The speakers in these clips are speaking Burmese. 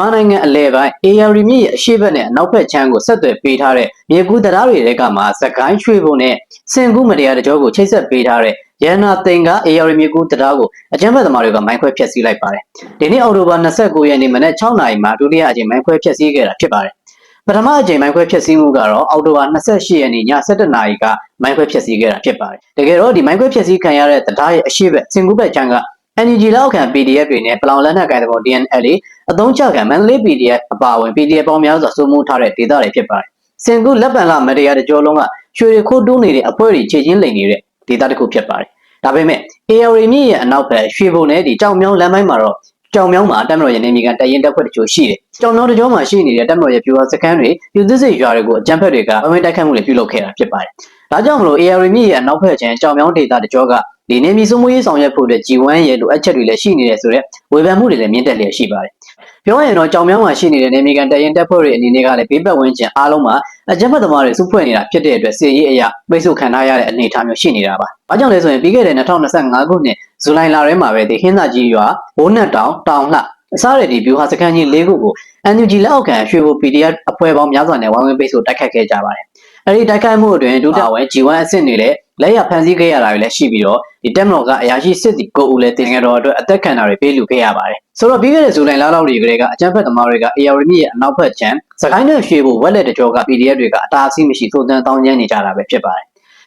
မြန်မာနိုင်ငံအလဲပိုင်း AR မြစ်ရဲ့အရှေ့ဘက်နဲ့အနောက်ဘက်ခြမ်းကိုဆက်သွယ်ပေးထားတဲ့မြေကူးတရားတွေတဲကမှစကိုင်းရွှေဘုံနဲ့စင်ကူးမတရားတကြောကိုချိတ်ဆက်ပေးထားတဲ့ရန်နာတင်က AR မြေကူးတရားကိုအကြမ်းဖက်သမားတွေကမိုင်းခွဲဖျက်ဆီးလိုက်ပါတယ်။ဒီနေ့အောက်တိုဘာ29ရက်နေ့မနက်6နာရီမှာဒုတိယအကြိမ်မိုင်းခွဲဖျက်ဆီးခဲ့တာဖြစ်ပါတယ်။ပထမအကြိမ်မိုင်းခွဲဖျက်ဆီးမှုကတော့အောက်တိုဘာ28ရက်နေ့ည7:00နာရီကမိုင်းခွဲဖျက်ဆီးခဲ့တာဖြစ်ပါတယ်။တကယ်တော့ဒီမိုင်းခွဲဖျက်ဆီးခံရတဲ့တရားရဲ့အရှိဘက်စင်ကူးဘက်ချမ်းက NUG လောက်ခံ PDF တွေနဲ့ပလောင်လက်နက်ကိုင်တဲ့ပေါ် DNL အသုံးချခံမန္တလေး PDF အပါအဝင် PDF ပေါင်းများစွာစိုးမိုးထားတဲ့ဒေသတွေဖြစ်ပါတယ်။စင်ကူလက်ပံကမတရားတကြောလုံးကရွှေရခိုးတိုးနေတဲ့အဖွဲ့တွေခြေချင်းလိမ်နေတဲ့ဒေသတစ်ခုဖြစ်ပါတယ်။ဒါပေမဲ့ AR မြစ်ရဲ့အနောက်ဘက်ရွှေဘုံနဲ့ဒီကြောင်မြောင်းလမ်းပိုင်းမှာတော့ကြောင်မြောင်းမှာတက်မတော်ရဲ့နေမြေကန်တရင်တက်ဖွဲ့တချို့ရှိတယ်။ကြောင်မြောင်းတကြောမှာရှိနေတဲ့တက်မတော်ရဲ့ပြူဟာစကန်တွေပြူသစ်စိတ်ရွာတွေကိုအကြမ်းဖက်တွေကဝိုင်းတိုက်ခတ်မှုတွေပြုလုပ်ခဲ့တာဖြစ်ပါတယ်။ဒါကြောင့်မလို့ AR မြစ်ရဲ့အနောက်ဘက်ကျန်ကြောင်မြောင်းဒေသတကြောက ဒီနေမီစုမှုရေးဆောင်ရွက်ဖို့အတွက် G1 ရဲ့လိုအပ်ချက်တွေလည်းရှိနေတယ်ဆိုတော့ဝေဖန်မှုတွေလည်းမြင့်တက်လျက်ရှိပါတယ်။ပြောရရင်တော့ကြောင်မြောင်းမှာရှိနေတဲ့နေမီကန်တရင်တက်ဖွဲ့တွေအနေနဲ့ကလည်းဘေးပတ်ဝန်းကျင်အားလုံးမှာအကြမ်းဖက်သမားတွေစုဖွဲ့နေတာဖြစ်တဲ့အတွက်စီရေးအရာပိတ်ဆို့ခံထားရတဲ့အနေအထားမျိုးရှိနေတာပါ။ဘာကြောင့်လဲဆိုရင်ပြီးခဲ့တဲ့2025ခုနှစ်ဇူလိုင်လထဲမှာပဲဒီဟင်းသာကြီးရွာဘိုးနက်တောင်တောင်လှအစားရတဲ့ဒီဗျူဟာစခန်းကြီး၄ခုကို NUG လက်အောက်ခံရွှေဘို PDF အဖွဲ့ပေါင်းများစွာနဲ့ဝိုင်းဝန်းပိတ်ဆို့တိုက်ခတ်ခဲ့ကြပါတယ်။အဲဒီတိုက်ခိုက်မှုအတွင်းဒုတိယဝင် G1 အဆင့်တွေလည်း လက်ရဖန်ဆီးခဲ့ရတာတွေလည်းရှိပြီးတော့ဒီတက်မတော်ကအရာရှိစစ်တီကိုဦးလည်းတင်ငယ်တော်အတွက်အသက်ခံတာတွေပေးလူခဲ့ရပါတယ်။ဆိုတော့ပြီးခဲ့တဲ့ဇူလိုင်လလောက်တွေကလေးကအကြမ်းဖက်သမားတွေက AR မြစ်ရဲ့အနောက်ဘက်ခြမ်းစကိုင်းနဲ့ရွှေဘိုဝက်လက်တကြောက PDF တွေကအတားအဆီးမရှိသို့တန်းတောင်းကျမ်းနေကြတာပဲဖြစ်ပါတယ်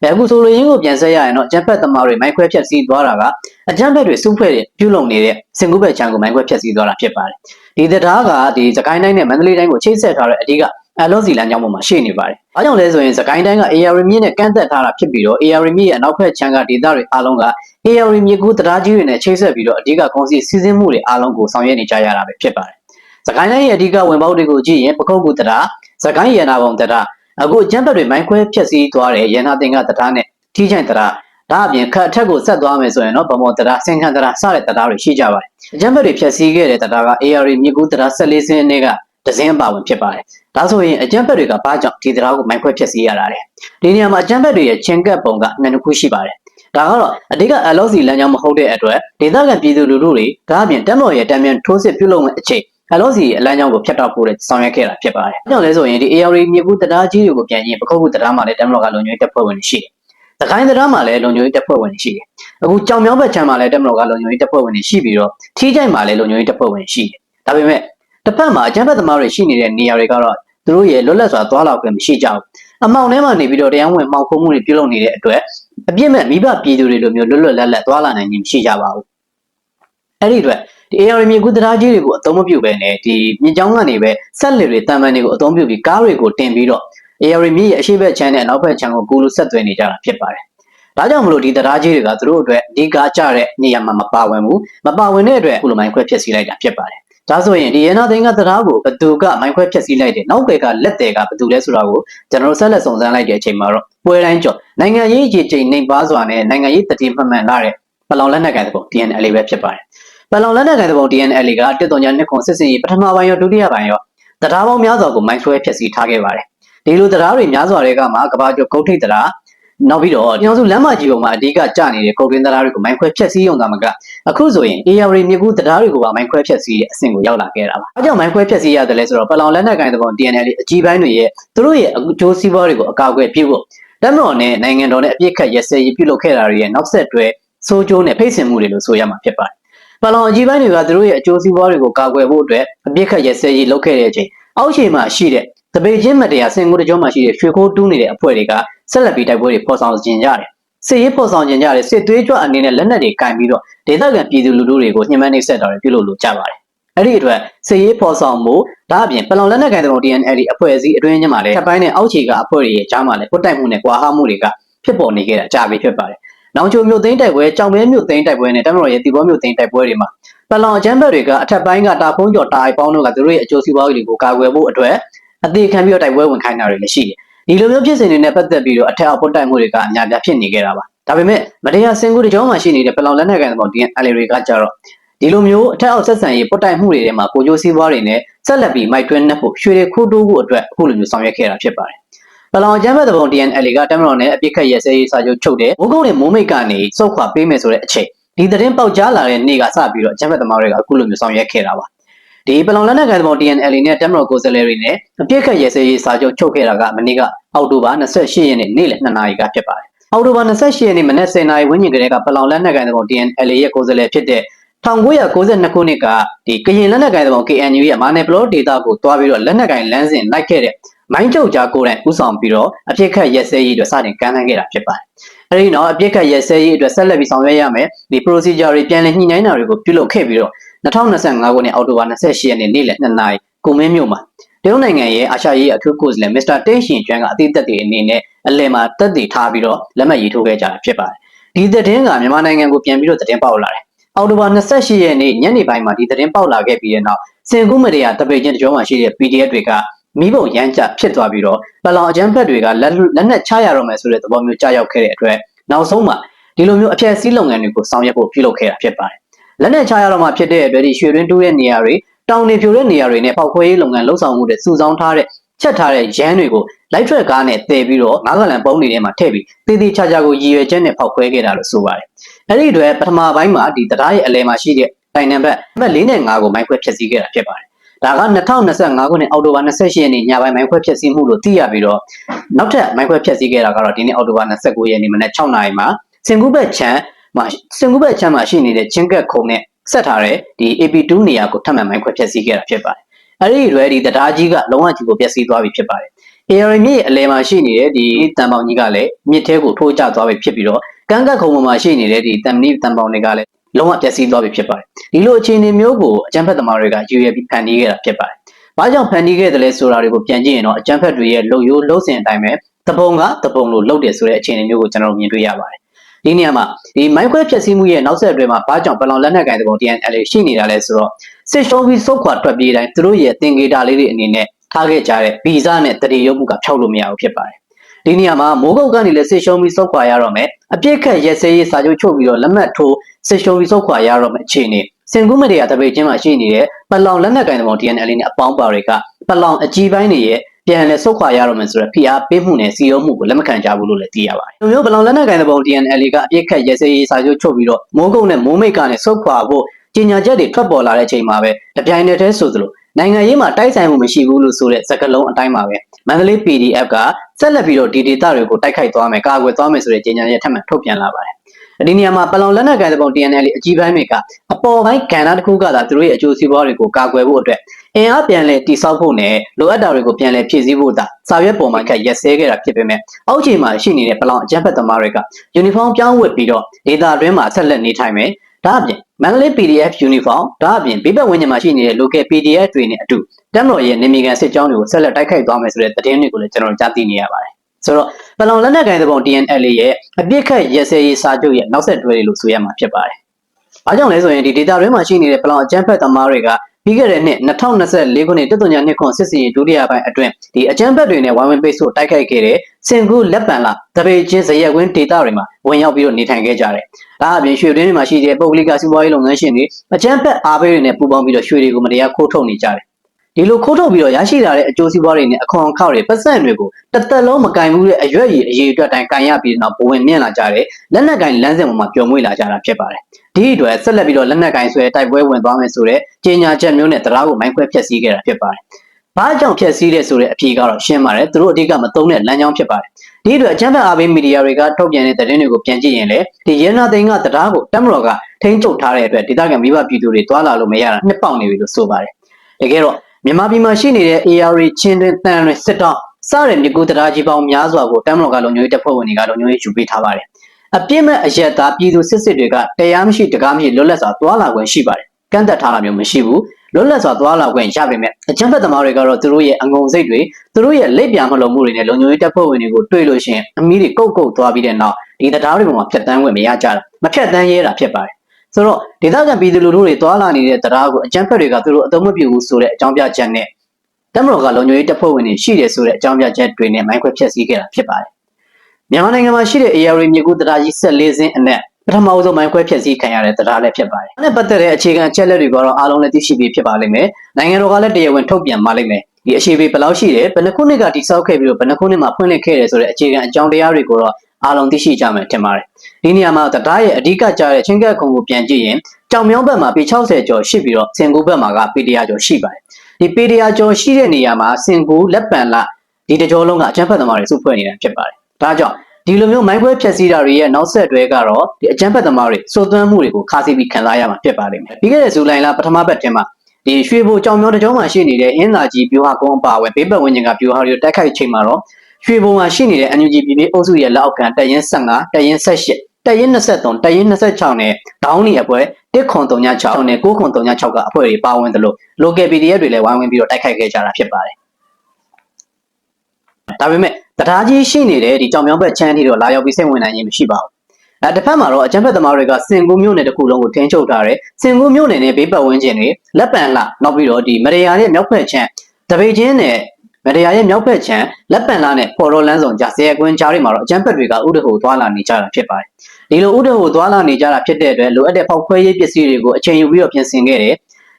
။အခုဆိုလိုရင်းကိုပြန်ဆက်ရရင်တော့အကြမ်းဖက်သမားတွေမိုင်းခွဲဖြတ်စည်းသွားတာကအကြမ်းဖက်တွေစုဖွဲ့ပြုလုပ်နေတဲ့စင်ကူးဘက်ချမ်းကိုမိုင်းခွဲဖြတ်စည်းသွားတာဖြစ်ပါတယ်။ဒီတရားကဒီစကိုင်းတိုင်းနဲ့မန္တလေးတိုင်းကိုချိတ်ဆက်ထားတဲ့အဓိက အလောစီလန်ကြောင်းပေါ်မှာရှိနေပါတယ်။အားကြောင့်လဲဆိုရင်စကိုင်းတိုင်းက AR မြစ်နဲ့ကန့်သက်ထားတာဖြစ်ပြီးတော့ AR မြစ်ရဲ့အနောက်ဘက်ခြမ်းကဒေသတွေအားလုံးက AR မြစ်ကူးတရားကြီးတွေနဲ့ချိတ်ဆက်ပြီးတော့အဓိကကုန်စည်စီးဆင်းမှုတွေအားလုံးကိုဆောင်ရွက်နေကြရတာပဲဖြစ်ပါတယ်။စကိုင်းတိုင်းရဲ့အဓိကဝင်ပေါက်တွေကိုကြည့်ရင်ပခုတ်ကူတရားစကိုင်းရန်နာပုံတရားအခုအကျန်းဘက်တွေမိုင်းခွဲဖျက်ဆီးသွားတဲ့ရန်နာတင်ကတရားနဲ့ထီးချိုင်တရားဒါအပြင်ခတ်အထက်ကိုဆက်သွားမယ်ဆိုရင်တော့ဗမောတရားစင်ခံတရားစတဲ့တရားတွေရှိကြပါတယ်။အကျန်းဘက်တွေဖျက်ဆီးခဲ့တဲ့တရားက AR မြစ်ကူးတရား14စင်းတွေက ဒဇင်းပါဝင်ဖြစ်ပါတယ်။ဒါဆိုရင်အကြမ်းဖက်တွေကဘာကြောင့်ဒီတရားကိုမိုင်းခွဲဖျက်ဆီးရတာလဲ။ဒီနေရာမှာအကြမ်းဖက်တွေရဲ့ချင်းကပ်ပုံကနှစ်ခုရှိပါတယ်။ဒါကတော့အဓိက LOC လမ်းကြောင်းမဟုတ်တဲ့အတွက်ဒေသခံပြည်သူလူထုတွေဒါအပြင်တက်မော်ရဲ့တံမြန်ထိုးစစ်ပြုလုပ်မဲ့အချိန် LOC ရဲ့အလမ်းကြောင်းကိုဖျက်တောက်ဖို့ဆောင်ရွက်ခဲ့တာဖြစ်ပါတယ်။အဲကြောင့်လဲဆိုရင်ဒီ AR မြေကူတရားကြီးတွေကိုပြန်ရင်ပခုတ်ကူတရားမှာလည်းတက်မော်ကလုံခြုံရေးတပ်ဖွဲ့ဝင်တွေရှိတယ်။သခိုင်းတရားမှာလည်းလုံခြုံရေးတပ်ဖွဲ့ဝင်တွေရှိတယ်။အခုကြောင်မြောင်းဘက်ခြမ်းမှာလည်းတက်မတော်ကလုံခြုံရေးတပ်ဖွဲ့ဝင်တွေရှိပြီးတော့ထီးကြိုက်မှာလည်းလုံခြုံရေးတပ်ဖွဲ့ဝင်ရှိတယ်။ဒါပေမဲ့ တစ်ဖက်မှာအကြမ်းဖက်သမားတွေရှိနေတဲ့နေရာတွေကတော့သူတို့ရဲ့လွတ်လပ်စွာသွားလာခွင့်မရှိကြဘူးအမောင်ထဲမှာနေပြီးတော့တရားဝင်မှောက်ခိုးမှုတွေပြုလုပ်နေတဲ့အတွက်အပြစ်မဲ့မိဘပြည်သူတွေလိုမျိုးလွတ်လွတ်လပ်လပ်သွားလာနိုင်ခြင်းမရှိကြပါဘူးအဲ့ဒီအတွက်ဒီ AR မြေကူတရားကြီးတွေကိုအသုံးမပြုဘဲနဲ့ဒီမြစ်ကြောင်းကနေပဲဆက်လက်တွေတံပန်းတွေကိုအသုံးပြုပြီးကားတွေကိုတင်ပြီးတော့ AR မြေရဲ့အရှိဘက်ခြမ်းနဲ့အနောက်ဘက်ခြမ်းကိုကူလို့ဆက်သွယ်နေကြတာဖြစ်ပါတယ်ဒါကြောင့်မလို့ဒီတရားကြီးတွေကသူတို့အတွက်အဓိကကျတဲ့နေရာမှာမပါဝင်ဘူးမပါဝင်တဲ့အတွက်ကုလမိုင်းခွဲဖြစ်စီလိုက်တာဖြစ်ပါတယ် ဒါဆိုရင်ဒီရနာသိန်းကတရားကိုဘသူကမိုင်းခွဲဖြက်စီးလိုက်တယ်နောက်ဘက်ကလက်တယ်ကဘသူလဲဆိုတာကိုကျွန်တော်တို့ဆက်လက်စုံစမ်းလိုက်တဲ့အချိန်မှာတော့ပွဲတိုင်းကျော်နိုင်ငံရေးအခြေချိန်နှိမ်ပါစွာနဲ့နိုင်ငံရေးတတိမှန်မှန်လာတဲ့ပလောင်လက်နက်ကိုင်တဲ့ပုံ DNL ပဲဖြစ်ပါတယ်ပလောင်လက်နက်ကိုင်တဲ့ပုံ DNL ကတစ်တုံညာနှစ်ခွန်စစ်စင်ရေးပထမပိုင်းရောဒုတိယပိုင်းရောတရားပေါင်းများစွာကိုမိုင်းဆွဲဖြက်စီးထားခဲ့ပါတယ်ဒီလိုတရားတွေများစွာတွေကမှကဘာကျော်ဂုတ်ထိတ်တရား နောက်ပြီးတော့ညောင်စုလမ်းမကြီးပေါ်မှာအဓိကကျနေတဲ့ကုတ်တွင်းတရားတွေကိုမိုင်းခွဲဖျက်ဆီးရုံသာမကအခုဆိုရင် AR မြေကူးတရားတွေကိုပါမိုင်းခွဲဖျက်ဆီးတဲ့အဆင့်ကိုရောက်လာခဲ့တာပါ။အဲကြောင့်မိုင်းခွဲဖျက်ဆီးရတယ်လဲဆိုတော့ပလောင်လက်နက်ကိုင်တဲ့ပုံ DNL အကြီးပိုင်းတွေရဲ့သူတို့ရဲ့အကျိုးစီးပွားတွေကိုအကောက်အကွယ်ပြုဖို့တက်မတော်နဲ့နိုင်ငံတော်နဲ့အပြစ်ခတ်ရစဲရေးပြုလုပ်ခဲ့တာတွေရဲ့နောက်ဆက်တွဲစိုးကျိုးနဲ့ဖိတ်ဆင်မှုတွေလို့ဆိုရမှာဖြစ်ပါတယ်။ပလောင်အကြီးပိုင်းတွေကသူတို့ရဲ့အကျိုးစီးပွားတွေကိုကာကွယ်ဖို့အတွက်အပြစ်ခတ်ရစဲရေးလုပ်ခဲ့တဲ့အချိန်အောက်ခြေမှာရှိတဲ့တပေချင်းမတရားစင်ကိုတကြောမှာရှိတဲ့ရွှေခိုးတူးနေတဲ့အဖွဲ့တွေက ဆက်လက်ပြီးတိုက်ပွဲတွေဖော်ဆောင်ခြင်းကြတယ်စစ်ရေးဖော်ဆောင်ခြင်းကြတဲ့စစ်သွေးကြွအနေနဲ့လက်နက်တွေကင်ပြီးတော့ဒေသခံပြည်သူလူထုတွေကိုညှဉ်းပန်းနှိပ်စက်တာတွေပြုလုပ်လို့ကြပါတယ်အဲ့ဒီအတွက်စစ်ရေးဖော်ဆောင်မှုဒါအပြင်ပလောင်လက်နက်ကိုင်တဲ့ DNL အဖွဲ့အစည်းအတွင်းချင်းမှာလည်းထပ်ပိုင်းနဲ့အောက်ခြေကအဖွဲ့တွေရဲ့ကြားမှာလည်းပုတ်တိုက်မှုနဲ့ကွာဟမှုတွေကဖြစ်ပေါ်နေခဲ့တာကြာပြီဖြစ်ပါတယ်။နောင်ချိုမြို့သိမ်းတိုက်ပွဲ၊ကြောင်မဲမြို့သိမ်းတိုက်ပွဲနဲ့တမတော်ရဲ့တီဘောမြို့သိမ်းတိုက်ပွဲတွေမှာပလောင်အကြမ်းဖက်တွေကအထက်ပိုင်းကတာဖုံးကျော်တာအိုက်ပေါင်းတို့ကသူတို့ရဲ့အကျိုးစီးပွားတွေကိုကာကွယ်ဖို့အတွက်အသေးခံပြီးတော့တိုက်ပွဲဝင်ခိုင်းတာတွေလည်းရှိတယ်။ ဒီလိုမျိုးဖြစ်စဉ်တွေနဲ့ပတ်သက်ပြီးတော့အထက်အောက်ပုတ်တိုက်မှုတွေကအများပြဖြစ်နေခဲ့တာပါ။ဒါပေမဲ့မတရားစင်ကူတကြောမှာရှိနေတဲ့ပလောင်လက်နက်ကန်ပေါ် DNL တွေကကြတော့ဒီလိုမျိုးအထက်အောက်ဆက်ဆံရေးပုတ်တိုက်မှုတွေထဲမှာကိုကျိုးစည်းပွားတွေနဲ့ဆက်လက်ပြီးမိုက်တွင်းနှက်ဖို့ရွှေတွေခိုးတိုးဖို့အတွက်အခုလိုမျိုးဆောင်ရွက်ခဲ့တာဖြစ်ပါတယ်။ပလောင်ကျမ်းဘတ်တဲ့ပုံ DNL ကတမတော်နဲ့အပြစ်ခတ်ရဲစဲရေးစာချုပ်ချုပ်တယ်။မိုးကုတ်နဲ့မိုးမိတ်ကနေစုတ်ခွာပေးမယ်ဆိုတဲ့အချိန်ဒီသတင်းပေါက်ကြားလာတဲ့နေ့ကစပြီးတော့ကျမ်းဘတ်သမားတွေကအခုလိုမျိုးဆောင်ရွက်ခဲ့တာပါ။ ဒီပလောင်လက်နက်ကိုင်သဘော TNL နဲ့တက်မတော်ကိုယ်စားလှယ်တွေနဲ့အပြစ်ခတ်ရဲစဲရေးစာချုပ်ချုပ်ခဲ့တာကမနေ့ကအောက်တိုဘာ28ရက်နေ့နေ့လယ်2နာရီကဖြစ်ပါတယ်အောက်တိုဘာ28ရက်နေ့မနက်10:00နာရီဝန်းကျင်ကလေးကပလောင်လက်နက်ကိုင်သဘော TNL ရဲ့ကိုယ်စားလှယ်ဖြစ်တဲ့1992ခုနှစ်ကဒီကရင်လက်နက်ကိုင်သဘော KNU ရဲ့မာနယ်ပလောဒေတာကိုတွားပြီးတော့လက်နက်ကိုင်လမ်းစဉ်လိုက်ခဲ့တဲ့မိုင်းကျုပ်ကြားကိုယ်တိုင်ဥဆောင်ပြီးတော့အပြစ်ခတ်ရဲစဲရေးအတွက်စတင်ကမ်းလှမ်းခဲ့တာဖြစ်ပါတယ်အဲဒီတော့အပြစ်ခတ်ရဲစဲရေးအတွက်ဆက်လက်ပြီးဆောင်ရွက်ရမယ်ဒီ procedure တွေပြန်လည်ညှိနှိုင်းတာတွေကိုပြုလုပ်ခဲ့ပြီးတော့ 2025ခုနှစ်အောက်တိုဘာ28ရက်နေ့နေ့လယ်2နာရီကိုမင်းမြို့မှာတရုတ်နိုင်ငံရဲ့အာရှရေးအထူးကိုယ်စားလှယ်မစ္စတာတိန့်ရှင်ကျွမ်းကအသိသက်တွေအနေနဲ့အလယ်မှာတက်တည်ထားပြီးတော့လက်မှတ်ရေးထိုးခဲ့ကြတာဖြစ်ပါတယ်ဒီသတင်းကမြန်မာနိုင်ငံကိုပြန်ပြီးတော့သတင်းပေါက်လာတယ်အောက်တိုဘာ28ရက်နေ့ညနေပိုင်းမှာဒီသတင်းပေါက်လာခဲ့ပြီးတဲ့နောက်စင်ကူးမရတပေချင်းတကြောမှာရှိတဲ့ PDF တွေကမိဘရမ်းကြဖြစ်သွားပြီးတော့ပလောင်အကြမ်းဖက်တွေကလက်လက်နက်ချရတော့မယ်ဆိုတဲ့သဘောမျိုးကြားရောက်ခဲ့တဲ့အတွက်နောက်ဆုံးမှာဒီလိုမျိုးအဖျက်ဆီးလုပ်ငန်းတွေကိုဆောင်ရွက်ဖို့ပြုလုပ်ခဲ့တာဖြစ်ပါတယ် လက်နက်ချရတော့မှဖြစ်တဲ့အတွက်ဒီရွှေရင်းတူးတဲ့နေရာတွေတောင်နေဖြိုတဲ့နေရာတွေနဲ့ပေါက်ခွဲရေးလုပ်ငန်းလှုပ်ဆောင်မှုတွေစုဆောင်းထားတဲ့ချက်ထားတဲ့ရန်တွေကိုလိုက်ထရက်ကားနဲ့တည်ပြီးတော့ငါးကလန်ပုံးတွေထဲမှာထည့်ပြီးတည်တည်ချာချာကိုရည်ရွယ်ချက်နဲ့ဖောက်ခွဲခဲ့တာလို့ဆိုပါတယ်။အဲဒီအတွက်ပထမပိုင်းမှာဒီတရားရဲ့အလဲမှာရှိတဲ့တိုင်နံပါတ်အမှတ်၄နဲ့5ကိုမိုင်းခွဲဖျက်ဆီးခဲ့တာဖြစ်ပါတယ်။ဒါက2025ခုနှစ်အောက်တိုဘာ28ရက်နေ့ညပိုင်းမိုင်းခွဲဖျက်ဆီးမှုလို့သိရပြီးတော့နောက်ထပ်မိုင်းခွဲဖျက်ဆီးခဲ့တာကတော့ဒီနေ့အောက်တိုဘာ29ရက်နေ့မနက်6နာရီမှာစင်ကူးဘက်ချမ်း မှာစင်ကူးဘက်ချမ်းမှာရှိနေတဲ့ချင်းကက်ခုံနဲ့ဆက်ထားတဲ့ဒီ AP2 နေရာကိုထပ်မံမိုင်းခွဲဖျက်ဆီးခဲ့တာဖြစ်ပါတယ်။အဲဒီရွယ်ဒီတရားကြီးကလုံးဝကြီးကိုပျက်စီးသွားပြီဖြစ်ပါတယ်။ AR မြစ်အလဲမှာရှိနေတဲ့ဒီတန်ပေါင်ကြီးကလည်းမြစ်ထဲကိုထိုးကျသွားပြီဖြစ်ပြီးတော့ကန်းကတ်ခုံပေါ်မှာရှိနေတဲ့ဒီတန်မနီတန်ပေါင်တွေကလည်းလုံးဝပျက်စီးသွားပြီဖြစ်ပါတယ်။ဒီလိုအခြေအနေမျိုးကိုအကြမ်းဖက်သမားတွေကယူရပြီးဖန်တီးခဲ့တာဖြစ်ပါတယ်။ဘာကြောင့်ဖန်တီးခဲ့တယ်လဲဆိုတာတွေကိုပြန်ကြည့်ရင်တော့အကြမ်းဖက်တွေရဲ့လုံယိုးလုံစင်အတိုင်းပဲတပုံကတပုံလို့လုပ်တယ်ဆိုတဲ့အခြေအနေမျိုးကိုကျွန်တော်တို့မြင်တွေ့ရပါတယ်။ ဒီနေရာမှာဒီမိုင်းခွဲဖြက်စီးမှုရဲ့နောက်ဆက်အတွဲမှာဘာကြောင့်ပလောင်လက်နက်ကိုင်တဲ့ပုံ TNL ရှိနေတာလဲဆိုတော့စစ်ရှုံးပြီးစုတ်ခွာထွက်ပြေးတိုင်းသူတို့ရဲ့သင်္ကေတလေးတွေအနေနဲ့ထားခဲ့ကြတဲ့ဗီဇနဲ့တတိယုပ်မှုကဖျောက်လို့မရဘူးဖြစ်ပါတယ်။ဒီနေရာမှာမိုးကုတ်ကနေလည်းစစ်ရှုံးပြီးစုတ်ခွာရတော့မယ်အပြစ်ခတ်ရက်စဲရေးစာချုပ်ချုပ်ပြီးတော့လက်မှတ်ထိုးစစ်ရှုံးပြီးစုတ်ခွာရတော့မယ်အခြေအနေစင်ကူးမတရားတပိတ်ချင်းမှာရှိနေတဲ့ပလောင်လက်နက်ကိုင်တဲ့ပုံ TNL နဲ့အပေါင်းပါတွေကပလောင်အကြီးပိုင်းတွေရဲ့ ပြန်လဲဆုတ်ခွာရတော့မယ်ဆိုတော့ဖိအားပေးမှုနဲ့စီရုံးမှုကိုလက်မခံကြဘူးလို့လည်းသိရပါတယ်။ဒီလိုမျိုးဘလောင်လက်နက်ကိုင်တဲ့ပုံ TNL ကအပြစ်ခတ်ရဲစဲရေးစာချုပ်ချုပ်ပြီးတော့မိုးကုတ်နဲ့မိုးမိတ်ကနေဆုတ်ခွာဖို့ကြီးညာချက်တွေထွက်ပေါ်လာတဲ့အချိန်မှာပဲတပြိုင်တည်းတည်းဆိုသလိုနိုင်ငံရေးမှာတိုက်ဆိုင်မှုမရှိဘူးလို့ဆိုတဲ့စကားလုံးအတိုင်းပါပဲမန္တလေး PDF ကဆက်လက်ပြီးတော့ဒီဒေတာတွေကိုတိုက်ခိုက်သွားမယ်ကာကွယ်သွားမယ်ဆိုတဲ့ကြေညာချက်ထပ်မံထုတ်ပြန်လာပါတယ် ဒီနေရာမှာပလောင်လက်နက်ကိုင်တဲ့ပုံ TNL အကြီးပိုင်းတွေကအပေါ်ပိုင်းကဏ္ဍတစ်ခုကသာသူတို့ရဲ့အကျိုးစီးပွားတွေကိုကာကွယ်ဖို့အတွက်အင်အားပြန်လဲတိစောက်ဖို့နဲ့လိုအပ်တာတွေကိုပြန်လဲဖြည့်ဆည်းဖို့သာစာရွက်ပေါ်မှာခက်ရက်စဲခဲ့တာဖြစ်ပေမဲ့အောက်ခြေမှာရှိနေတဲ့ပလောင်အကြမ်းဖက်သမားတွေကယူနီဖောင်းပြောင်းဝတ်ပြီးတော့ဒေတာအတွင်းမှာဆက်လက်နေထိုင်မယ်ဒါအပြင်မန္တလေး PDF uniform ဒါအပြင်ဘေးပတ်ဝန်းကျင်မှာရှိနေတဲ့ local PDF တွေနဲ့အတူတက်မတော်ရဲ့နေမီကန်စစ်ကြောင်းတွေကိုဆက်လက်တိုက်ခိုက်သွားမယ်ဆိုတဲ့သတင်းတွေကိုလည်းကျွန်တော်ကြားသိနေရပါတယ် ဆိုတော့ပလောင်လက်နက်ကိုင်တဲ့ပုံ TNL ရဲ့အပြစ်ခတ်ရဲစဲရေးစာချုပ်ရဲ့နောက်ဆက်တွဲတွေလို့ဆိုရမှာဖြစ်ပါတယ်။ဘာကြောင့်လဲဆိုရင်ဒီ data တွေမှာရှိနေတဲ့ပလောင်အကြမ်းဖက်သမားတွေကပြီးခဲ့တဲ့နှစ်2024ခုနှစ်တက်သွညာနှစ်ခွန်စစ်စီဒုတိယပိုင်းအတွင်းဒီအကြမ်းဖက်တွေနဲ့ဝိုင်းဝန်းပိတ်ဆို့တိုက်ခိုက်ခဲ့တဲ့စင်ကူလက်ပံလာတပေချင်းဇရက်ဝင်းဒေတာတွေမှာဝင်ရောက်ပြီးတော့နေထိုင်ခဲ့ကြတယ်။ဒါအပြင်ရွှေတွင်းတွေမှာရှိတဲ့ပုဂ္ဂလိကစီးပွားရေးလုပ်ငန်းရှင်တွေအကြမ်းဖက်အားပေးတွေနဲ့ပူးပေါင်းပြီးတော့ရွှေတွေကိုမတရားခိုးထုတ်နေကြတယ်။ ဒီလိုခိုးထုတ်ပြီးတော့ရရှိလာတဲ့အကျိုးစီးပွားတွေနဲ့အခွန်အခောက်တွေပတ်စံတွေကိုတစ်သက်လုံးမကင်ဘူးတဲ့အရွက်ရည်အရေးအတွက်တိုင်းကင်ရပြီးတော့ဘဝင်မြင့်လာကြတယ်လက်နက်ကင်လမ်းစဉ်ပေါ်မှာပျော်မွေ့လာကြတာဖြစ်ပါတယ်ဒီအတွက်ဆက်လက်ပြီးတော့လက်နက်ကင်ဆွဲတိုက်ပွဲဝင်သွားမယ်ဆိုတဲ့ကြေညာချက်မျိုးနဲ့တရားကိုမိုင်းခွဲဖျက်ဆီးခဲ့တာဖြစ်ပါတယ်ဘာကြောင့်ဖျက်ဆီးတဲ့ဆိုတဲ့အဖြေကတော့ရှင်းပါတယ်သူတို့အဓိကမသုံးတဲ့လမ်းကြောင်းဖြစ်ပါတယ်ဒီအတွက်အချမ်းဖတ်အားပေးမီဒီယာတွေကထုတ်ပြန်တဲ့သတင်းတွေကိုပြန်ကြည့်ရင်လေဒီရဲနာသိန်းကတရားကိုတက်မတော်ကထိန်းချုပ်ထားတဲ့အတွက်ဒေသခံမိဘပြည်သူတွေတွာလာလို့မရတာနှစ်ပေါက်နေပြီလို့ဆိုပါတယ်တကယ်တော့ မြန်မာပြည်မှာရှိနေတဲ့ AR ချင်းတွင်တန်တွင်စစ်တောင်းစတဲ့မြေကူတရားကြီးပေါင်းများစွာကိုတမ်မတော်ကလုံခြုံရေးတပ်ဖွဲ့ဝင်တွေကလုံခြုံရေးယူပေးထားပါတယ်အပြစ်မဲ့အရက်သားပြည်သူစစ်စစ်တွေကတရားမရှိတကားမရှိလွတ်လပ်စွာသွားလာခွင့်ရှိပါတယ်ကန့်သက်ထားတာမျိုးမရှိဘူးလွတ်လပ်စွာသွားလာခွင့်ရပေမဲ့အချမ်းဖက်သမားတွေကတော့သူတို့ရဲ့အငုံစိတ်တွေသူတို့ရဲ့လက်ပြမလုံမှုတွေနဲ့လုံခြုံရေးတပ်ဖွဲ့ဝင်တွေကိုတွေ့လို့ရှိရင်အမီးတွေကုတ်ကုတ်သွားပြီးတဲ့နောက်ဒီတရားတွေပေါ်မှာဖြတ်တန်းခွင့်မရကြတာမဖြတ်တန်းရဲတာဖြစ်ပါတယ် ဆိုတော့ဒေသခံပြည်သူလူထုတွေသွားလာနေတဲ့တရားကိုအကြမ်းဖက်တွေကသူတို့အသုံးမပြုဘူးဆိုတဲ့အကြောင်းပြချက်နဲ့တမတော်ကလုံခြုံရေးတပ်ဖွဲ့ဝင်တွေရှိတယ်ဆိုတဲ့အကြောင်းပြချက်တွေနဲ့မိုင်းခွဲဖျက်ဆီးခဲ့တာဖြစ်ပါတယ်မြန်မာနိုင်ငံမှာရှိတဲ့ AR မြေကူတရားကြီး14စင်းအနက်ပထမအဆုံးမိုင်းခွဲဖျက်ဆီးခံရတဲ့တရားလည်းဖြစ်ပါတယ်။အဲနဲ့ပတ်သက်တဲ့အခြေခံအချက်လက်တွေကတော့အားလုံးလည်းသိရှိပြီးဖြစ်ပါလိမ့်မယ်။နိုင်ငံတော်ကလည်းတရားဝင်ထုတ်ပြန်ပါလိမ့်မယ်။ဒီအရှိပေဘယ်လောက်ရှိတယ်ဘယ်နှခုနှစ်ကတိစောက်ခဲ့ပြီးတော့ဘယ်နှခုနှစ်မှာဖွင့်လှစ်ခဲ့တယ်ဆိုတဲ့အခြေခံအကြောင်းတရားတွေကိုတော့ အားလုံးသိရှိကြမယ်ထင်ပါတယ်ဒီနေရာမှာတရားရဲ့အဓိကကြားတဲ့ချင်းကက်ခုံကိုပြန်ကြည့်ရင်ကြောင်မြောင်းဘက်မှာပေ60ကျော်ရှိပြီးတော့စင်ကူဘက်မှာကပေ100ကျော်ရှိပါတယ်ဒီပေ100ကျော်ရှိတဲ့နေရာမှာစင်ကူလက်ပံလာဒီတကြောလုံးကအကြမ်းဖက်သမားတွေစုဖွဲ့နေတာဖြစ်ပါတယ်ဒါကြောင့်ဒီလိုမျိုးမိုင်းခွဲဖြက်စီးတာတွေရဲ့နောက်ဆက်တွဲကတော့ဒီအကြမ်းဖက်သမားတွေစိုးသွမ်းမှုတွေကိုခါးစီပြီးခံစားရမှာဖြစ်ပါလိမ့်မယ်ပြီးခဲ့တဲ့ဇူလိုင်လပထမပတ်တင်မှာဒီရွှေဘိုကြောင်မြောင်းတကြောမှာရှိနေတဲ့အင်းသာကြီးပြိုဟာကုန်းအပါအဝင်ဘေးပတ်ဝန်းကျင်ကပြိုဟာတွေကိုတိုက်ခိုက်ချိန်မှာတော့ ရွှေဘုံမှာရှိနေတဲ့ NUG ပြည်ပြည်အုပ်စုရဲ့လက်အောက်ခံတပ်ရင်း15တပ်ရင်း18တပ်ရင်း23တပ်ရင်း26နဲ့ဒေါင်းနီအဖွဲ့10336နဲ့90336ကအဖွဲ့တွေပါဝင်တယ်လို့ local PDF တွေလည်းဝိုင်းဝန်းပြီးတော့တိုက်ခိုက်ခဲ့ကြတာဖြစ်ပါတယ်ဒါပေမဲ့တရားကြီးရှိနေတဲ့ဒီကြောင်မြောင်းဘက်ချမ်းတီတော့လာရောက်ပြီးစိတ်ဝင်နိုင်ခြင်းမရှိပါဘူးအဲတစ်ဖက်မှာတော့အကြမ်းဖက်သမားတွေကစင်ကူးမြို့နယ်တစ်ခုလုံးကိုထင်းချုပ်ထားတယ်စင်ကူးမြို့နယ်နဲ့ဘေးပတ်ဝန်းကျင်တွေလက်ပံလှနောက်ပြီးတော့ဒီမရယာရဲ့မြောက်ဖက်ချမ်းတပိတ်ချင်းနဲ့ မရယာရဲ့မြောက်ဖက်ချမ်းလက်ပံလှနဲ့ပေါ်တော်လန်းဆောင်ကြားဇေယကွင်းကြားတွေမှာတော့အကြမ်းဖက်တွေကဥဒဟုသွားလာနေကြတာဖြစ်ပါတယ်ဒီလိုဥဒဟုသွားလာနေကြတာဖြစ်တဲ့အတွက်လိုအပ်တဲ့ဖောက်ခွဲရေးပစ္စည်းတွေကိုအချိန်ယူပြီးတော့ပြင်ဆင်ခဲ့တယ်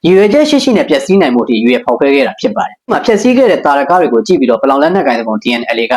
ရည်ရွယ်ချက်ရှိရှိနဲ့ပျက်စီးနိုင်မှုထိရွေးဖောက်ခွဲခဲ့တာဖြစ်ပါတယ်။ဒီမှာပျက်စီးခဲ့တဲ့တာရကတွေကိုကြည့်ပြီးတော့ပလောင်လက်နက်ကိုင်တဲ့ပုံ DNL က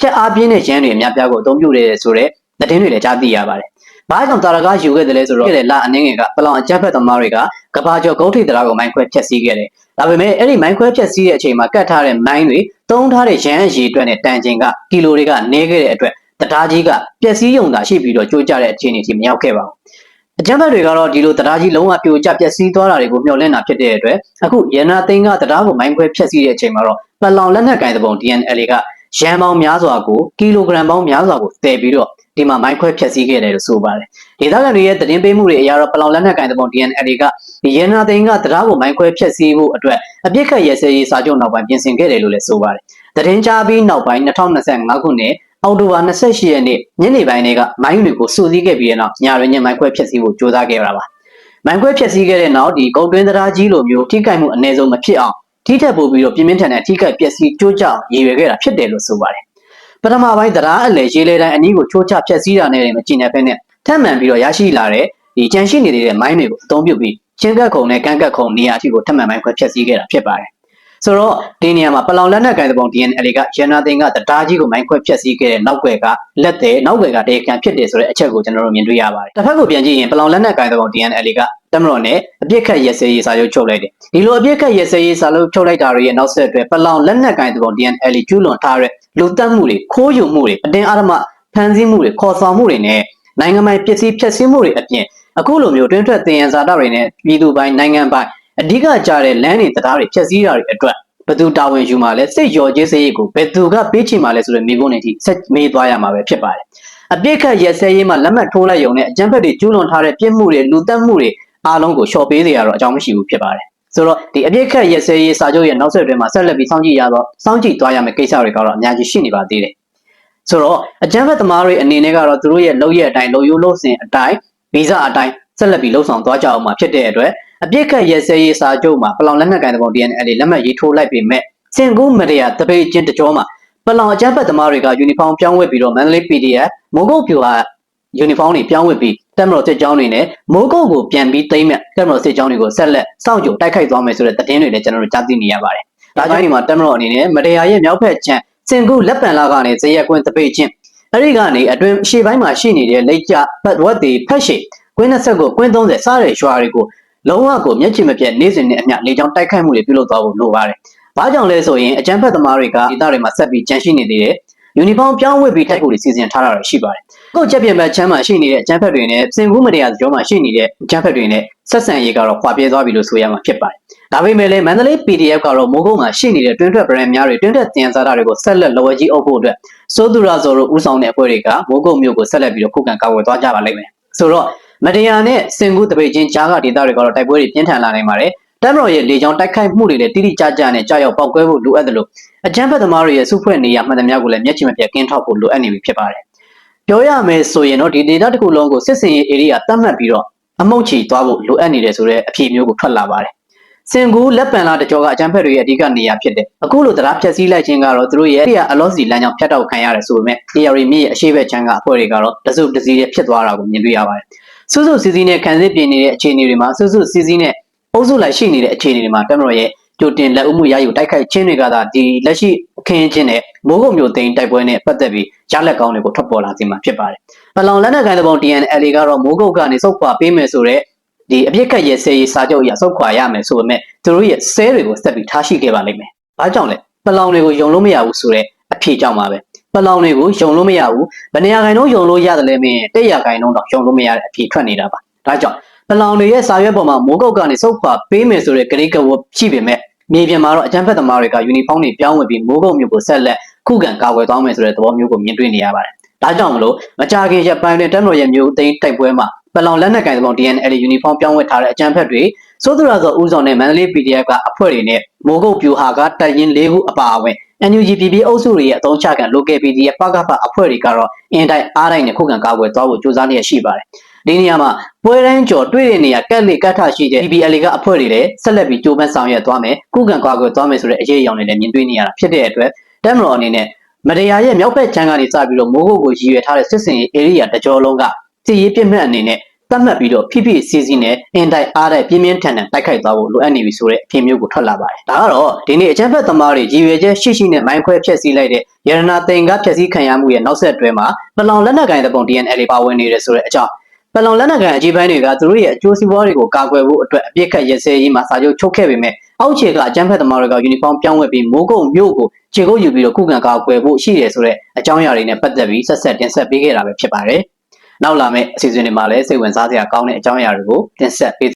ဖြတ်အားပြင်းတဲ့ရန်တွေအများပြားကိုအသုံးပြုနေတယ်ဆိုတော့သတင်းတွေလည်းကြားသိရပါတယ်။ ဘာကြောင့်တာရကယူခဲ့တယ်လဲဆိုတော့ဒီလအနှင်းငယ်ကပလောင်အကြမ်းဖက်သမားတွေကကဘာကျော်ဂုတ်ထိပ်တရားကိုမိုင်းခွဲဖျက်ဆီးခဲ့တယ်။ဒါပေမဲ့အဲ့ဒီမိုင်းခွဲဖျက်ဆီးတဲ့အချိန်မှာကတ်ထားတဲ့မိုင်းတွေတုံးထားတဲ့ရန်အရေအတွက်နဲ့တန်ချိန်ကကီလိုတွေကနေခဲ့တဲ့အတွက်တရားကြီးကပျက်စီးယုံတာရှိပြီးတော့ကြိုးကြတဲ့အခြေအနေထိမရောက်ခဲ့ပါဘူး။အကြမ်းဖက်တွေကတော့ဒီလိုတရားကြီးလုံးဝပြိုကျပျက်စီးသွားတာတွေကိုမျှော်လင့်တာဖြစ်တဲ့အတွက်အခုရန်နာသိန်းကတရားကိုမိုင်းခွဲဖျက်ဆီးတဲ့အချိန်မှာတော့ပလောင်လက်နက်ကင်တဲ့ပုံ DNL ကရန်ပေါင်းများစွာကိုကီလိုဂရမ်ပေါင်းများစွာကိုတည်ပြီးတော့ ဒီမှာမိုင်းခွဲဖျက်ဆီးခဲ့တယ်လို့ဆိုပါတယ်။ဒေသခံတွေရဲ့သတင်းပေးမှုတွေအရတော့ပလောင်လက်နက်ကင်တဲ့ပုံ DNL ကဒီရန်နာသိန်းကတရားကိုမိုင်းခွဲဖျက်ဆီးဖို့အတွက်အပြစ်ခတ်ရဲစဲရေးစာချုပ်နောက်ပိုင်းပြင်ဆင်ခဲ့တယ်လို့လည်းဆိုပါတယ်။သတင်းကြားပြီးနောက်ပိုင်း2025ခုနှစ်အောက်တိုဘာ28ရက်နေ့ညနေပိုင်းတွေကမိုင်းတွေကိုစုစည်းခဲ့ပြီးတဲ့နောက်ညရွေးညမိုင်းခွဲဖျက်ဆီးဖို့ကြိုးစားခဲ့ရတာပါ။မိုင်းခွဲဖျက်ဆီးခဲ့တဲ့နောက်ဒီကုန်းတွင်းတရားကြီးလိုမျိုးထိခိုက်မှုအ ਨੇ ဆုံးမဖြစ်အောင်ထိထက်ပိုပြီးတော့ပြင်းပြင်းထန်ထန်ထိခိုက်ပျက်စီးကြိုးကြောင်ရည်ရွယ်ခဲ့တာဖြစ်တယ်လို့ဆိုပါတယ်။ ပထမပိုင်းတရားအလယ်ရေးလေတိုင်းအနည်းကိုချိုးချဖျက်ဆီးတာနဲ့မကြည့်နေဖက်နဲ့ထပ်မံပြီးတော့ရရှိလာတဲ့ဒီကြံရှိနေတဲ့မိုင်းတွေကိုအသုံးပြုပြီးချင်းကက်ခုံနဲ့ကန့်ကက်ခုံနေရာအထိကိုထပ်မံမိုင်းခွဲဖျက်ဆီးခဲ့တာဖြစ်ပါတယ်။ဆိုတော့ဒီနေရာမှာပလောင်လက်နက်ကိုင်တဲ့ပုံ DNL ကရန်နာသိန်းကတရားကြီးကိုမိုင်းခွဲဖျက်ဆီးခဲ့တဲ့နောက်ွယ်ကလက်တဲ့နောက်ွယ်ကတေခံဖြစ်တယ်ဆိုတဲ့အချက်ကိုကျွန်တော်တို့မြင်တွေ့ရပါတယ်။တစ်ဖက်ကိုပြန်ကြည့်ရင်ပလောင်လက်နက်ကိုင်တဲ့ပုံ DNL ကတမတော်နဲ့အပြစ်ခတ်ရက်စဲရေးစာချုပ်ချုပ်လိုက်တယ်။ဒီလိုအပြစ်ခတ်ရက်စဲရေးစာချုပ်ချုပ်လိုက်တာတွေရဲ့နောက်ဆက်တွဲပလောင်လက်နက်ကိုင်တဲ့ပုံ DNL ကျူးလွန်ထားတဲ့ လူတက်မှုတွေခိုးယူမှုတွေအတင်းအဓမ္မဖန်ဆီးမှုတွေခေါ်ဆောင်မှုတွေနဲ့နိုင်ငံပိုင်ပစ္စည်းဖျက်ဆီးမှုတွေအပြင်အခုလိုမျိုးတွင်းထွက်တင်ရန်စာတတွေနဲ့ပြည်သူပိုင်းနိုင်ငံပိုင်အဓိကကြတဲ့လမ်းတွေတရားတွေဖျက်ဆီးတာတွေအတွက်ဘယ်သူတာဝန်ယူမှာလဲစိတ်ရော်ကျေးစရိတ်ကိုဘယ်သူကပေးချင်မှာလဲဆိုတဲ့မိဘနဲ့ထိဆက်မေးသွားရမှာပဲဖြစ်ပါတယ်အပြစ်ခတ်ရက်စဲရေးမှာလက်မှတ်ထိုးလိုက်ရုံနဲ့အကြမ်းဖက်တွေကျူးလွန်ထားတဲ့ပြစ်မှုတွေလူသက်မှုတွေအားလုံးကိုလျှော့ပေးစေရတော့အကြောင်းမရှိဘူးဖြစ်ပါတယ် ဆိုတော့ဒီအပြစ်ခတ်ရက်စဲရေးစာချုပ်ရဲ့နောက်ဆက်တွဲမှာဆက်လက်ပြီးစောင့်ကြည့်ရတော့စောင့်ကြည့်သွားရမယ့်ကိစ္စတွေကတော့အများကြီးရှိနေပါသေးတယ်ဆိုတော့အကြမ်းဖက်သမားတွေအနေနဲ့ကတော့သူတို့ရဲ့လုပ်ရအတိုင်းလုပ်ရိုးလုပ်စဉ်အတိုင်းဗီဇအတိုင်းဆက်လက်ပြီးလှုပ်ဆောင်သွားကြအောင်မှာဖြစ်တဲ့အတွက်အပြစ်ခတ်ရဲစဲရေးစာချုပ်မှာပလောင်လက်နက်ကိုင်တဲ့ပုံ DNL လက်မှတ်ရေးထိုးလိုက်ပေမဲ့စင်ကူးမရယာတပိတ်ချင်းတကြောမှာပလောင်အကြမ်းဖက်သမားတွေကယူနီဖောင်းပြောင်းဝတ်ပြီးတော့မန္တလေး PDF မိုးကုတ်ဖြူဟာ ယူနီဖောင်းတွေပြောင်းဝတ်ပြီးတက်မတော်စစ်ကြောင်းတွေနဲ့မိုးကုတ်ကိုပြန်ပြီးသိမ်းမဲ့တက်မတော်စစ်ကြောင်းတွေကိုဆက်လက်စောင့်ကြိုတိုက်ခိုက်သွားမယ်ဆိုတဲ့သတင်းတွေလည်းကျွန်တော်တို့ကြားသိနေရပါတယ်။ဒါကြောင့်ဒီမှာတက်မတော်အနေနဲ့မရယာရဲ့မြောက်ဖက်ချမ်းစင်ကူးလက်ပံလာကနေဇေယျကွင်းတပိတ်ချင်းအဲ့ဒီကနေအတွင်ရှေ့ပိုင်းမှာရှိနေတဲ့လက်ကျဖတ်ဝတ်တွေဖက်ရှိကွင်း20ကိုကွင်း30စားတဲ့ရွာတွေကိုလုံးဝကိုမျက်ခြေမပြတ်နေစဉ်နဲ့အမျှလေကြောင်းတိုက်ခိုက်မှုတွေပြုလုပ်သွားဖို့လိုပါတယ်။ဘာကြောင့်လဲဆိုရင်အကြမ်းဖက်သမားတွေကဒေသတွေမှာဆက်ပြီးကြန့်ရှိနေသေးတယ်။ ယူနီဖောင်းပြောင်းဝတ်ပြီးတိုက်ဖို့တွေစီစဉ်ထားတာရှိပါတယ်။ကိုယ့်ချက်ပြမဲ့ချမ်းမှာရှိနေတဲ့အကြမ်းဖက်တွေနဲ့စင်ကူးမတရားကြောမှာရှိနေတဲ့အကြမ်းဖက်တွေနဲ့ဆက်ဆံရေးကတော့ခွာပြဲသွားပြီလို့ဆိုရမှာဖြစ်ပါတယ်။ဒါပေမဲ့လည်းမန္တလေး PDF ကတော့မိုးကုတ်မှာရှိနေတဲ့တွင်းထွက် brand များတွေတွင်းထွက်တင်စားတာတွေကိုဆက်လက်လော်ဝဲကြီးအုပ်ဖို့အတွက်စိုးသူရဇော်တို့ဦးဆောင်တဲ့အဖွဲ့တွေကမိုးကုတ်မြို့ကိုဆက်လက်ပြီးတော့ခုခံကာကွယ်သွားကြပါလိမ့်မယ်။ဆိုတော့မတရားနဲ့စင်ကူးတပိတ်ချင်းကြားကဒေသတွေကတော့တိုက်ပွဲတွေပြင်းထန်လာနိုင်ပါတယ်။ တမ်မတော်ရဲ့လေကြောင်းတိုက်ခိုက်မှုတွေလည်းတိတိကျကျနဲ့ကြောက်ရောက်ပောက်ကွဲဖို့လိုအပ်တယ်လို့အကြမ်းဖက်သမားတွေရဲ့စုဖွဲ့နေရမှန်သမျှကိုလည်းမျက်ခြေမပြတ်ကင်းထောက်ဖို့လိုအပ်နေပြီဖြစ်ပါတယ်။ပြောရမယ်ဆိုရင်တော့ဒီဒေသတစ်ခုလုံးကိုစစ်စင်ရေး area တတ်မှတ်ပြီးတော့အမုတ်ချီသွားဖို့လိုအပ်နေတယ်ဆိုတဲ့အဖြေမျိုးကိုထွက်လာပါတယ်။စင်ကူလက်ပံလာတကြောကအကြမ်းဖက်တွေရဲ့အဓိကနေရာဖြစ်တယ်။အခုလိုတရားဖြတ်စည်းလိုက်ခြင်းကတော့သူတို့ရဲ့အလောစီလမ်းကြောင်းဖြတ်တောက်ခံရတယ်ဆိုပေမဲ့ ARI မြစ်ရဲ့အရှိဘက်ချမ်းကအဖွဲ့တွေကတော့တစုတစည်းရဲ့ဖြစ်သွားတာကိုမြင်တွေ့ရပါတယ်။စုစုစည်းစည်းနဲ့ခံစစ်ပြင်နေတဲ့အခြေအနေတွေမှာစုစုစည်းစည်းနဲ့ အုပ်စုလိုက်ရှိနေတဲ့အခြေအနေတွေမှာတမတော်ရဲ့ကြိုတင်လက်ဦးမှုရယူတိုက်ခိုက်ခြင်းတွေကသာဒီလက်ရှိအခင်းအကျင်းနဲ့မိုးကုတ်မျိုးသိန်းတိုက်ပွဲနဲ့ပတ်သက်ပြီးရလက်ကောင်းတွေကိုထွက်ပေါ်လာစေမှာဖြစ်ပါတယ်။ပလောင်လက်နက်ကိုင်တဲ့ပုံ TNL ကတော့မိုးကုတ်ကနေစုတ်ခွာပေးမယ်ဆိုတော့ဒီအပြစ်ခတ်ရဲစေးရေးစာချုပ်အရစုတ်ခွာရမယ်ဆိုပေမဲ့သူတို့ရဲ့ဆဲတွေကိုဆက်ပြီးထားရှိခဲ့ပါလိမ့်မယ်။ဘာကြောင့်လဲပလောင်တွေကိုယုံလို့မရဘူးဆိုတဲ့အဖြေကြောင့်ပါပဲ။ပလောင်တွေကိုယုံလို့မရဘူး။ဗနေရာခိုင်တော့ယုံလို့ရတယ်လဲမင်းတက်ရခိုင်တော့ယုံလို့မရတဲ့အဖြေထွက်နေတာပါ။ဒါကြောင့် ပလောင်တွေရဲ့စာရွက်ပေါ်မှာမိုးကုတ်ကနေစုတ်ခွာပေးမယ်ဆိုတဲ့ဂရိကဝရှိပေမဲ့မြေပြင်မှာတော့အကြမ်းဖက်သမားတွေကယူနီဖောင်းတွေပြောင်းဝင်ပြီးမိုးကုတ်မျိုးကိုဆက်လက်ခုခံကာကွယ်သွားမယ်ဆိုတဲ့သဘောမျိုးကိုမြင်တွေ့နေရပါတယ်။ဒါကြောင့်မလို့မကြာခင်ရက်ပိုင်းတွင်တက်တော်ရဲ့မျိုးသိန်းတိုက်ပွဲမှာပလောင်လက်နက်ကင်သဘော DNL ယူနီဖောင်းပြောင်းဝတ်ထားတဲ့အကြမ်းဖက်တွေစိုးသူရသောဦးဆောင်တဲ့မန္တလေး PDF ကအဖွဲ့တွေနဲ့မိုးကုတ်ပြူဟာကတပ်ရင်း၄ခုအပါအဝင် NUG PP အုပ်စုတွေရဲ့အသုံးချခံ local PDF ပကဖအဖွဲ့တွေကတော့အင်တိုင်းအားတိုင်းနဲ့ခုခံကာကွယ်သွားဖို့ကြိုးစားလျက်ရှိပါတယ်။ ဒီနေရာမှာပွဲတိုင်းကျော်တွေ့တဲ့နေရာကက်လေကတ်ထရှိတဲ့ PPL ကအဖွဲ့တွေလည်းဆက်လက်ပြီးကြိုးပမ်းဆောင်ရွက်သွားမယ်ခုခံကာကွယ်သွားမယ်ဆိုတဲ့အရေးအယောင်တွေလည်းမြင်တွေ့နေရတာဖြစ်တဲ့အတွက်တက်မတော်အနေနဲ့မတရားရဲ့မြောက်ဘက်ခြမ်းကနေစပြီးတော့မိုးကုတ်ကိုရည်ရွယ်ထားတဲ့စစ်စင်ရေး area တကြောလုံးကစစ်ရေးပြစ်မှတ်အနေနဲ့သတ်မှတ်ပြီးတော့ဖိဖိစီစီနဲ့အင်တိုက်အားတိုက်ပြင်းပြင်းထန်ထန်တိုက်ခိုက်သွားဖို့လိုအပ်နေပြီဆိုတဲ့အဖြစ်မျိုးကိုထွက်လာပါတယ်။ဒါကတော့ဒီနေ့အကြမ်းဖက်သမားတွေရည်ရွယ်ချက်ရှိရှိနဲ့မိုင်းခွဲဖျက်ဆီးလိုက်တဲ့ရတနာသင်္ကဖျက်ဆီးခံရမှုရဲ့နောက်ဆက်တွဲမှာပလောင်လက်နက်ကိုင်တဲ့ပုံ DNL ပါဝင်နေတယ်ဆိုတဲ့အကြောင်း ပလောင်လက်နက်ကန်အကြီးပိုင်းတွေကသူတို့ရဲ့အကျိုးစီးပွားတွေကိုကာကွယ်ဖို့အတွက်အပြစ်ခတ်ရစဲရေးမှာစာချုပ်ချုပ်ခဲ့ပေမဲ့အောက်ခြေကအကြမ်းဖက်သမားတွေကယူနီဖောင်းပြောင်းဝတ်ပြီးမိုးကုတ်မြို့ကိုခြေကုပ်ယူပြီးတော့ခုခံကာကွယ်ဖို့ရှိတယ်ဆိုတဲ့အကြောင်းအရာတွေနဲ့ပတ်သက်ပြီးဆက်ဆက်တင်ဆက်ပေးခဲ့တာပဲဖြစ်ပါတယ်။နောက်လာမယ့်အစီအစဉ်တွေမှာလည်းစိတ်ဝင်စားစရာကောင်းတဲ့အကြောင်းအရာတွေကိုတင်ဆက်ပေး